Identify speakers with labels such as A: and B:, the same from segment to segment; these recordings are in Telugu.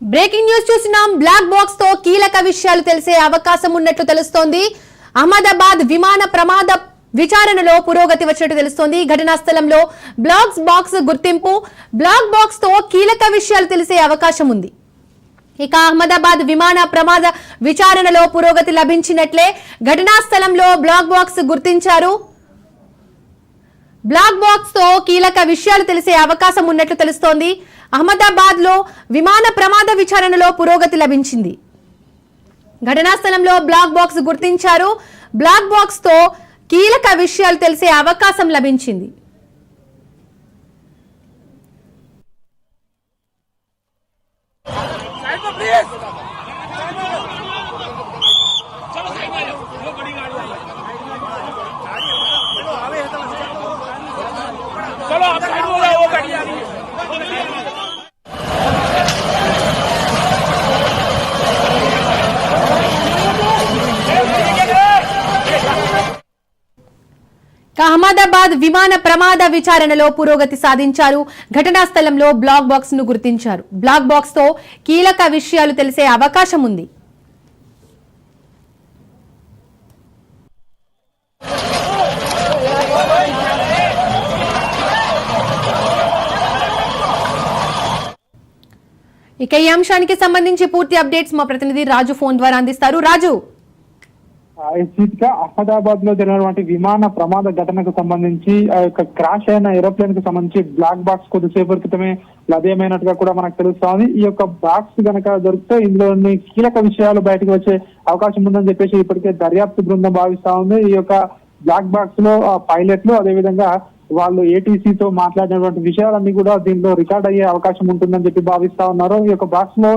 A: బ్రేకింగ్ న్యూస్ చూసినాం. బ్లాక్ బాక్స్తో కీలక విషయాలు తెలిసే అవకాశం ఉన్నట్లు తెలుస్తోంది. అహ్మదాబాద్ విమాన ప్రమాద విచారణలో పురోగతి వచ్చినట్టు తెలుస్తోంది. ఘటనా స్థలంలో బ్లాక్స్ బాక్స్ గుర్తింపు బ్లాక్ బాక్స్తో కీలక విషయాలు తెలిసే అవకాశం ఉంది. ఇక అహ్మదాబాద్ విమాన ప్రమాద విచారణలో పురోగతి లభించినట్లే ఘటనా స్థలంలో బ్లాక్ బాక్స్ గుర్తించారు. బ్లాక్ బాక్స్తో కీలక విషయాలు తెలిసే అవకాశం ఉన్నట్లు తెలుస్తోంది. అహ్మదాబాద్లో విమాన ప్రమాద విచారణలో పురోగతి లభించింది. ఘటనా స్థలంలో బ్లాక్ బాక్స్ గుర్తించారు. బ్లాక్ బాక్స్తో కీలక విషయాలు తెలిసే అవకాశం లభించింది. sonríes. అహ్మదాబాద్ విమాన ప్రమాద విచారణలో పురోగతి సాధించారు. ఘటనా స్థలంలో బ్లాక్ బాక్స్ను గుర్తించారు. బ్లాక్ బాక్స్తో కీలక విషయాలు తెలిసే అవకాశం ఉంది. ఇక ఈ అంశానికి సంబంధించి పూర్తి అప్డేట్స్ మా ప్రతినిధి రాజు ఫోన్ ద్వారా అందిస్తారు. రాజు!
B: సీట్ అహ్మదాబాద్లో జరిగినటువంటి విమాన ప్రమాద ఘటనకు సంబంధించి ఆ యొక్క క్రాష్ అయిన ఏరోప్లేన్కు సంబంధించి బ్లాక్ బాక్స్ కొద్దిసేపు క్రితమే లభ్యమైనట్టుగా కూడా మనకు తెలుస్తోంది. ఈ యొక్క బాక్స్ గనక దొరికితే ఇందులోని కీలక విషయాలు బయటకు వచ్చే అవకాశం ఉందని చెప్పేసి ఇప్పటికే దర్యాప్తు బృందం భావిస్తా ఉంది ఈ యొక్క బ్లాక్ బాక్స్లో పైలట్లు అదేవిధంగా వాళ్ళు ఏటీసీతో మాట్లాడినటువంటి విషయాలన్నీ కూడా దీంట్లో రికార్డ్ అయ్యే అవకాశం ఉంటుందని చెప్పి భావిస్తా ఉన్నారు. ఈ యొక్క బాక్స్లో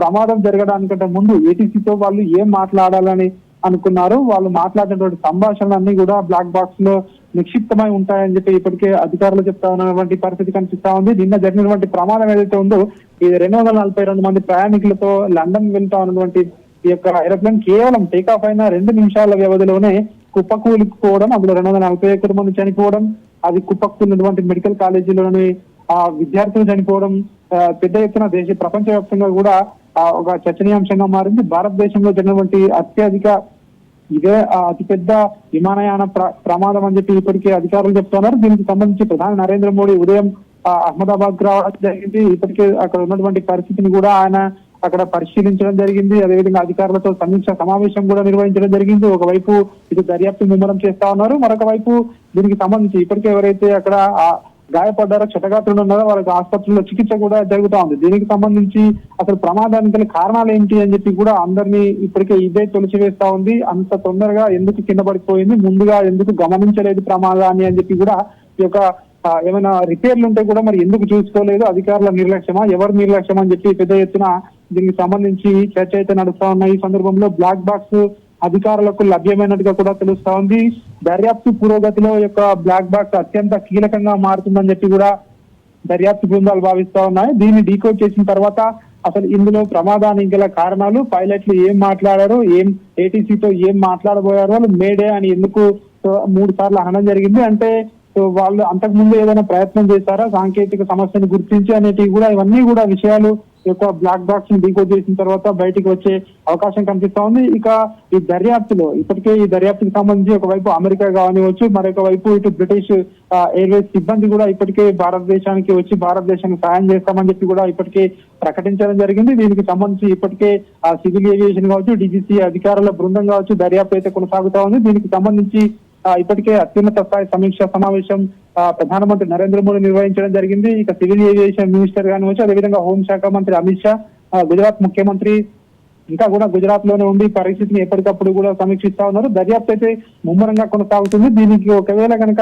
B: ప్రమాదం జరగడానికంటే ముందు ఏటీసీతో వాళ్ళు ఏం మాట్లాడాలని అనుకున్నారు. వాళ్ళు మాట్లాడినటువంటి సంభాషణలన్నీ కూడా బ్లాక్ బాక్స్లో నిక్షిప్తమై ఉంటాయని చెప్పి ఇప్పటికే అధికారులు చెప్తా ఉన్నటువంటి పరిస్థితి కనిపిస్తా ఉంది. నిన్న జరిగినటువంటి ప్రమాదం ఏదైతే ఉందో ఇది రెండు వందల నలభై రెండు మంది ప్రయాణికులతో లండన్ వెళ్తా ఉన్నటువంటి ఈ యొక్క ఏరోప్లేన్ కేవలం టేకాఫ్ అయిన రెండు నిమిషాల వ్యవధిలోనే కుప్పకూలిపోవడం అందులో రెండు వందల నలభై ఒక్కటి మంది చనిపోవడం అది కుప్పకూలినటువంటి మెడికల్ కాలేజీలోని ఆ విద్యార్థులు చనిపోవడం పెద్ద ఎత్తున దేశ ప్రపంచవ్యాప్తంగా కూడా ఒక చర్చనీయాంశంగా మారింది. భారతదేశంలో జరిగినటువంటి అత్యధిక ఇదే అతిపెద్ద విమానయాన ప్ర- ప్రమాదం అని చెప్పి ఇప్పటికే అధికారులు చెప్తున్నారు. దీనికి సంబంధించి ప్రధాని నరేంద్ర మోడీ ఉదయం అహ్మదాబాద్ రావడం జరిగింది. ఇప్పటికే అక్కడ ఉన్నటువంటి పరిస్థితిని కూడా ఆయన అక్కడ పరిశీలించడం జరిగింది. అదేవిధంగా అధికారులతో సమీక్ష సమావేశం కూడా నిర్వహించడం జరిగింది. ఒకవైపు ఇది దర్యాప్తు ముమ్మరం చేస్తా ఉన్నారు. మరొక వైపు దీనికి సంబంధించి ఇప్పటికే ఎవరైతే అక్కడ గాయపడ్డారో క్షతగాత్రులు ఉన్నారో వాళ్ళకి ఆసుపత్రిలో చికిత్స కూడా జరుగుతూ ఉంది. దీనికి సంబంధించి అసలు ప్రమాదానికి గల కారణాలు ఏంటి అని చెప్పి కూడా అందరినీ ఇప్పటికే ఇదే తొలిచివేస్తా ఉంది. అంత తొందరగా ఎందుకు కింద పడిపోయింది? ముందుగా ఎందుకు గమనించలేదు ప్రమాదాన్ని అని చెప్పి కూడా ఈ యొక్క ఏమైనా రిపేర్లు ఉంటే కూడా మరి ఎందుకు చూసుకోలేదు? అధికారుల నిర్లక్ష్యమా? ఎవరు నిర్లక్ష్యం అని చెప్పి పెద్ద ఎత్తున దీనికి సంబంధించి చర్చ అయితే నడుస్తా ఉన్న ఈ సందర్భంలో బ్లాక్ బాక్స్ అధికారులకు లభ్యమైనట్టుగా కూడా తెలుస్తా ఉంది. దర్యాప్తు పురోగతిలో యొక్క బ్లాక్ బాక్స్ అత్యంత కీలకంగా మారుతుందని చెప్పి కూడా దర్యాప్తు బృందాలు భావిస్తా ఉన్నాయి. దీన్ని డీకోడ్ చేసిన తర్వాత అసలు ఇందులో ప్రమాదానికి గల కారణాలు పైలట్లు ఏం మాట్లాడారు ఏం ఏటీసీతో ఏం మాట్లాడబోయారు వాళ్ళు మేడే అని ఎందుకు మూడు సార్లు అనడం జరిగింది. అంటే సో వాళ్ళు అంతకు ముందు ఏదైనా ప్రయత్నం చేశారా? సాంకేతిక సమస్యను గుర్తించి అనేటివి కూడా ఇవన్నీ కూడా విషయాలు ఈ యొక్క బ్లాక్ బాక్స్ని డీకోడ్ చేసిన తర్వాత బయటికి వచ్చే అవకాశం కనిపిస్తా ఉంది. ఇక ఈ దర్యాప్తులో ఇప్పటికే ఈ దర్యాప్తుకి సంబంధించి ఒకవైపు అమెరికా కానివచ్చు మరొక వైపు ఇటు బ్రిటిష్ ఎయిర్వేస్ సిబ్బంది కూడా ఇప్పటికే భారతదేశానికి వచ్చి భారతదేశానికి సాయం చేస్తామని చెప్పి కూడా ఇప్పటికే ప్రకటించడం జరిగింది. దీనికి సంబంధించి ఇప్పటికే సివిల్ ఏవియేషన్ కావచ్చు డీజీసీ అధికారుల బృందం కావచ్చు దర్యాప్తు అయితే కొనసాగుతా ఉంది. దీనికి సంబంధించి ఇప్పటికే అత్యున్నత స్థాయి సమీక్ష సమావేశం ప్రధానమంత్రి నరేంద్ర మోడీ నిర్వహించడం జరిగింది. ఇక సివిల్ ఏవియేషన్ మినిస్టర్ కానివచ్చు అదేవిధంగా హోంశాఖ మంత్రి అమిత్ షా గుజరాత్ ముఖ్యమంత్రి ఇంకా కూడా గుజరాత్లోనే ఉండి పరిస్థితిని ఎప్పటికప్పుడు కూడా సమీక్షిస్తా ఉన్నారు. దర్యాప్తు అయితే ముమ్మరంగా కొనసాగుతుంది. దీనికి ఒకవేళ కనుక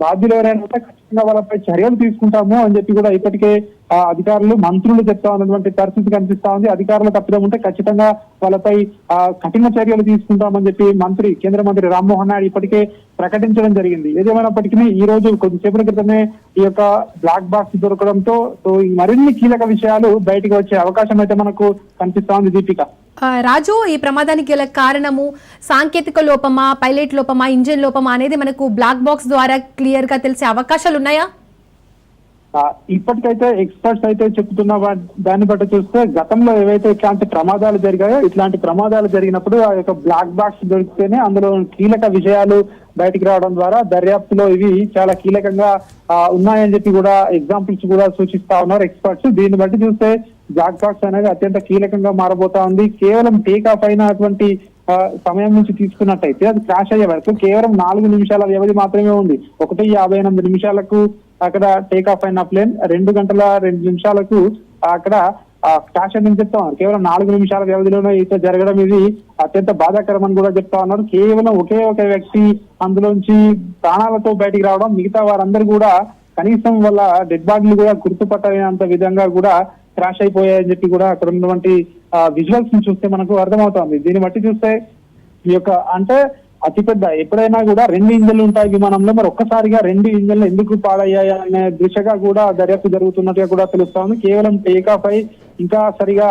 B: బాధ్యులు ఎవరైనా ఉంటే ఖచ్చితంగా వాళ్ళపై చర్యలు తీసుకుంటాము అని చెప్పి కూడా ఇప్పటికే అధికారులు మంత్రులు చెప్తా ఉన్నటువంటి పరిస్థితి కనిపిస్తా ఉంది. అధికారులు తప్పిదం ఉంటే ఖచ్చితంగా వాళ్ళపై ఆ, కఠిన చర్యలు తీసుకుంటామని చెప్పి మంత్రి కేంద్ర మంత్రి రామ్మోహన్ నాయుడు ఇప్పటికే ప్రకటించడం జరిగింది. ఏదేమైనప్పటికీ ఈ రోజు కొద్దిసేపటి క్రితమే ఈ యొక్క బ్లాక్ బాక్స్ దొరకడంతో సో మరిన్ని కీలక విషయాలు బయటకు వచ్చే అవకాశం అయితే మనకు కనిపిస్తా ఉంది దీపిక.
A: రాజు ఈ ప్రమాదానికి గల కారణము సాంకేతిక లోపమా పైలట్ లోపమా ఇంజిన్ లోపమా అనేది మనకు బ్లాక్ బాక్స్ ద్వారా క్లియర్గా తెలిసే అవకాశాలు ఉన్నాయా?
B: ఇప్పటికైతే ఎక్స్పర్ట్స్ అయితే చెప్తున్న దాన్ని బట్టి చూస్తే గతంలో ఏవైతే ఇట్లాంటి ప్రమాదాలు జరిగాయో ఇట్లాంటి ప్రమాదాలు జరిగినప్పుడు ఆ యొక్క బ్లాక్ బాక్స్ దొరికితేనే అందులో కీలక విషయాలు బయటికి రావడం ద్వారా దర్యాప్తులో ఇవి చాలా కీలకంగా ఉన్నాయని చెప్పి కూడా ఎగ్జాంపుల్స్ కూడా సూచిస్తా ఉన్నారు ఎక్స్పర్ట్స్. దీన్ని బట్టి చూస్తే జాక్ బాక్స్ అనేది అత్యంత కీలకంగా మారబోతా ఉంది. కేవలం టేక్ ఆఫ్ అయినటువంటి అటువంటి సమయం నుంచి తీసుకున్నట్టయితే అది క్రాష్ అయ్యే వరకు కేవలం నాలుగు నిమిషాల వ్యవధి మాత్రమే ఉంది. ఒకటి యాభై ఎనిమిది నిమిషాలకు అక్కడ టేక్ ఆఫ్ అయిన ప్లేన్ రెండు గంటల రెండు నిమిషాలకు అక్కడ క్రాష్ అని చెప్తా ఉన్నారు కేవలం నాలుగు నిమిషాల వ్యవధిలోనే ఇట్లా జరగడం ఇది అత్యంత బాధాకరం అని కూడా చెప్తా ఉన్నారు. కేవలం ఒకే ఒక వ్యక్తి అందులోంచి ప్రాణాలతో బయటికి రావడం మిగతా వారందరూ కూడా కనీసం వాళ్ళ డెడ్ బాడీలు కూడా గుర్తుపట్టలేనంత విధంగా కూడా క్రాష్ అయిపోయాయని చెప్పి కూడా అక్కడ ఉన్నటువంటి విజువల్స్ని చూస్తే మనకు అర్థమవుతుంది. దీన్ని బట్టి చూస్తే ఈ యొక్క అంటే అతిపెద్ద ఎప్పుడైనా కూడా రెండు ఇంజన్లు ఉంటాయి విమానంలో మరి ఒక్కసారిగా రెండు ఇంజన్లు ఎందుకు పాడయ్యాయి అనే దిశగా కూడా దర్యాప్తు జరుగుతున్నట్టుగా కూడా తెలుస్తోంది. కేవలం టేక్ ఆఫ్ అయి ఇంకా సరిగా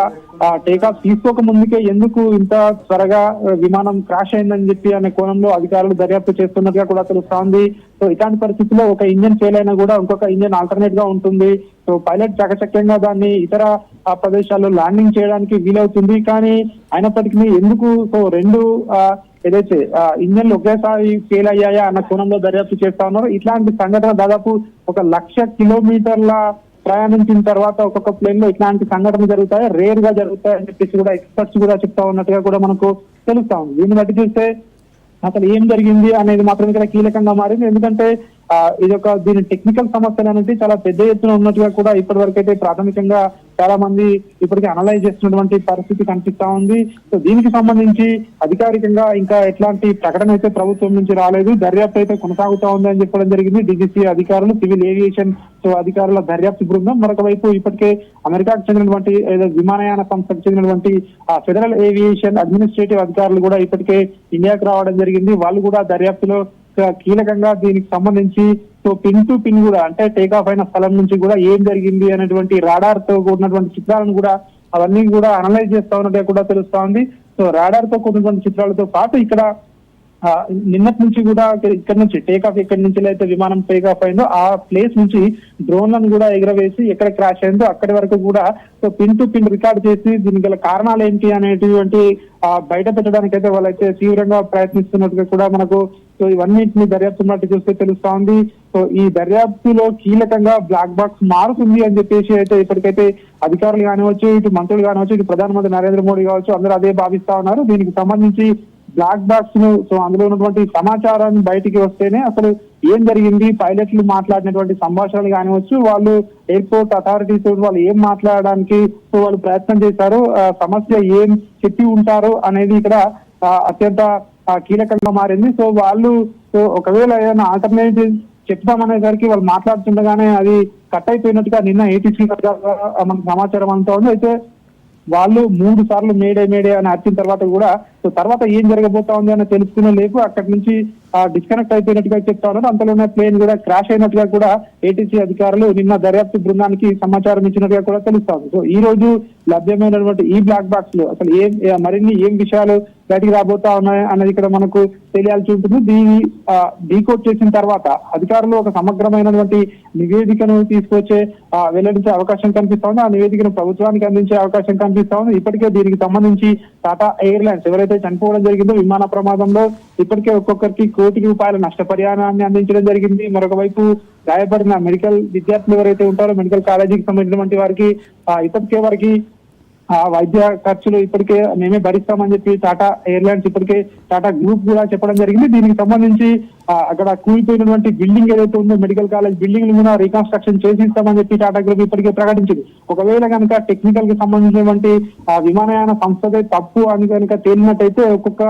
B: టేక్ ఆఫ్ తీసుకోక ముందుకే ఎందుకు ఇంత త్వరగా విమానం క్రాష్ అయిందని చెప్పి అనే కోణంలో అధికారులు దర్యాప్తు చేస్తున్నట్టుగా కూడా తెలుస్తోంది. సో ఇలాంటి పరిస్థితుల్లో ఒక ఇంజన్ ఫెయిల్ అయినా కూడా ఇంకొక ఇంజన్ ఆల్టర్నేట్గా ఉంటుంది. సో పైలట్ చకచక్యంగా దాన్ని ఇతర ప్రదేశాల్లో ల్యాండింగ్ చేయడానికి వీలవుతుంది. కానీ అయినప్పటికీ ఎందుకు సో రెండు ఏదైతే ఇంజన్లు ఒకేసారి ఫెయిల్ అయ్యాయా అన్న కోణంలో దర్యాప్తు చేస్తా ఉన్నారు. ఇట్లాంటి సంఘటన దాదాపు ఒక లక్ష కిలోమీటర్ల ప్రయాణించిన తర్వాత ఒక్కొక్క ప్లేన్లో ఇట్లాంటి సంఘటనలు జరుగుతాయి. రేర్గా జరుగుతాయి అని చెప్పేసి కూడా ఎక్స్పర్ట్స్ కూడా చెప్తా ఉన్నట్టుగా కూడా మనకు తెలుస్తా ఉంది. దీన్ని బట్టి చూస్తే అసలు ఏం జరిగింది అనేది మాత్రం ఇక్కడ కీలకంగా మారింది. ఎందుకంటే ఇది ఒక దీని టెక్నికల్ సమస్యలు అనేది చాలా పెద్ద ఎత్తున ఉన్నట్టుగా కూడా ఇప్పటి వరకు అయితే ప్రాథమికంగా చాలా మంది ఇప్పటికే అనలైజ్ చేస్తున్నటువంటి పరిస్థితి కనిపిస్తా ఉంది. సో దీనికి సంబంధించి అధికారికంగా ఇంకా ఎట్లాంటి ప్రకటన అయితే ప్రభుత్వం నుంచి రాలేదు. దర్యాప్తు అయితే కొనసాగుతా ఉంది అని చెప్పడం జరిగింది. డిజిసి అధికారులు సివిల్ ఏవియేషన్ సో అధికారుల దర్యాప్తు బృందం. మరొక వైపు ఇప్పటికే అమెరికాకు చెందినటువంటి విమానయాన సంస్థకు చెందినటువంటి ఫెడరల్ ఏవియేషన్ అడ్మినిస్ట్రేటివ్ అధికారులు కూడా ఇప్పటికే ఇండియాకు రావడం జరిగింది. వాళ్ళు కూడా దర్యాప్తులో కీలకంగా దీనికి సంబంధించి సో పిన్ టు పిన్ కూడా అంటే టేక్ ఆఫ్ అయిన స్థలం నుంచి కూడా ఏం జరిగింది అనేటువంటి రాడార్తో కూడినటువంటి చిత్రాలను కూడా అవన్నీ కూడా అనలైజ్ చేస్తా ఉన్నట్టు కూడా తెలుస్తా ఉంది. సో రాడార్తో కూడినటువంటి చిత్రాలతో పాటు ఇక్కడ నిన్నటి నుంచి కూడా ఇక్కడ నుంచి టేక్ ఆఫ్ ఎక్కడి నుంచి అయితే విమానం టేక్ ఆఫ్ అయిందో ఆ ప్లేస్ నుంచి డ్రోన్లను కూడా ఎగరవేసి ఎక్కడ క్రాష్ అయిందో అక్కడి వరకు కూడా so pin to pin record చేసి దీనికి గల కారణాలు ఏంటి అనేటువంటి బయట పెట్టడానికి అయితే వాళ్ళైతే తీవ్రంగా ప్రయత్నిస్తున్నట్టుగా కూడా మనకు సో ఇవన్నింటిని దర్యాప్తు బట్టి చూస్తే తెలుస్తా ఉంది సో ఈ దర్యాప్తులో కీలకంగా బ్లాక్ బాక్స్ మారుతుంది అని చెప్పేసి అయితే ఇప్పటికైతే అధికారులు కానివచ్చు ఇటు మంత్రులు కానివచ్చు ఇటు ప్రధానమంత్రి నరేంద్ర మోడీ కావచ్చు అందరూ అదే భావిస్తా ఉన్నారు. దీనికి సంబంధించి బ్లాక్ బాక్స్ను సో అందులో ఉన్నటువంటి సమాచారాన్ని బయటికి వస్తేనే అసలు ఏం జరిగింది పైలట్లు మాట్లాడినటువంటి సంభాషణలు కానివచ్చు వాళ్ళు ఎయిర్పోర్ట్ అథారిటీస్ వాళ్ళు ఏం మాట్లాడడానికి సో వాళ్ళు ప్రయత్నం చేశారు సమస్య ఏం చెప్పి ఉంటారు అనేది ఇక్కడ అత్యంత కీలకంగా మారింది. సో వాళ్ళు సో ఒకవేళ ఏదైనా ఆల్టర్నేటివ్ చెప్తామనేసరికి వాళ్ళు మాట్లాడుతుండగానే అది కట్ అయిపోయినట్టుగా నిన్న ఏటీసీ మనకు సమాచారం అంతా ఉంది. అయితే వాళ్ళు మూడు సార్లు మేడే మేడే అని అర్చిన తర్వాత కూడా సో తర్వాత ఏం జరగబోతా ఉంది అని తెలుసుకునే లేపు అక్కడి నుంచి డిస్కనెక్ట్ అయిపోయినట్టుగా చెప్తా ఉన్నారు. అంతలోనే ప్లేన్ కూడా క్రాష్ అయినట్టుగా కూడా ఏటీసీ అధికారులు నిన్న దర్యాప్తు బృందానికి సమాచారం ఇచ్చినట్టుగా కూడా తెలుస్తాను సో ఈ రోజు లభ్యమైనటువంటి ఈ బ్లాక్ బాక్స్లో అసలు ఏం మరిన్ని ఏం విషయాలు బయటికి రాబోతా ఉన్నాయి అనేది ఇక్కడ మనకు తెలియాల్సి ఉంటుంది. దీన్ని డీకోడ్ చేసిన తర్వాత అధికారులు ఒక సమగ్రమైనటువంటి నివేదికను తీసుకొచ్చే వెల్లడించే అవకాశం కనిపిస్తా ఉంది. ఆ నివేదికను ప్రభుత్వానికి అందించే అవకాశం కనిపిస్తా ఉంది. ఇప్పటికే దీనికి సంబంధించి టాటా ఎయిర్లైన్స్ ఎవరైతే చనిపోవడం జరిగిందో విమాన ప్రమాదంలో ఇప్పటికే ఒక్కొక్కరికి కోటి రూపాయల నష్టపరిహారాన్ని అందించడం జరిగింది. మరొక వైపు గాయపడిన మెడికల్ విద్యార్థులు ఎవరైతే ఉంటారో మెడికల్ కాలేజీకి సంబంధించినటువంటి వారికి ఇప్పటికే వారికి ఆ వైద్య ఖర్చులు ఇప్పటికే మేమే భరిస్తామని చెప్పి టాటా ఎయిర్లైన్స్ ఇప్పటికే టాటా గ్రూప్ కూడా చెప్పడం జరిగింది. దీనికి సంబంధించి అక్కడ కూలిపోయినటువంటి బిల్డింగ్ ఏదైతే ఉందో మెడికల్ కాలేజ్ బిల్డింగ్ కూడా రీకన్స్ట్రక్షన్ చేసిస్తామని చెప్పి టాటా గ్రూప్ ఇప్పటికే ప్రకటించింది. ఒకవేళ కనుక టెక్నికల్కి సంబంధించినటువంటి ఆ, విమానయాన సంస్థదే తప్పు అని కనుక తేలినట్టయితే ఒక్కొక్క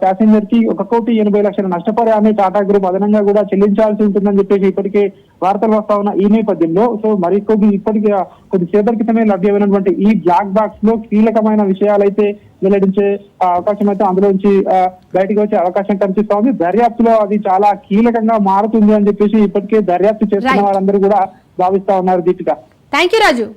B: ప్యాసింజర్కి ఒక కోటి ఎనభై లక్షల నష్టపరిహారాన్ని టాటా గ్రూప్ అదనంగా కూడా చెల్లించాల్సి ఉంటుందని చెప్పేసి ఇప్పటికే వార్తలు వస్తా ఉన్న ఈ నేపథ్యంలో సో మరి కొద్ది ఇప్పటికే కొద్దిసేపటి క్రితమే లభ్యమైనటువంటి ఈ బ్లాక్ బాక్స్లో కీలకమైన విషయాలైతే వెల్లడించే ఆ, అవకాశం అయితే అందులోంచి ఆ, బయటికి వచ్చే అవకాశం కనిపిస్తా ఉంది. దర్యాప్తులో అది చాలా కీలకంగా మారుతుంది అని చెప్పేసి ఇప్పటికే దర్యాప్తు చేస్తున్న. వారందరూ కూడా భావిస్తా ఉన్నారు దీపిక.
A: Thank you Raju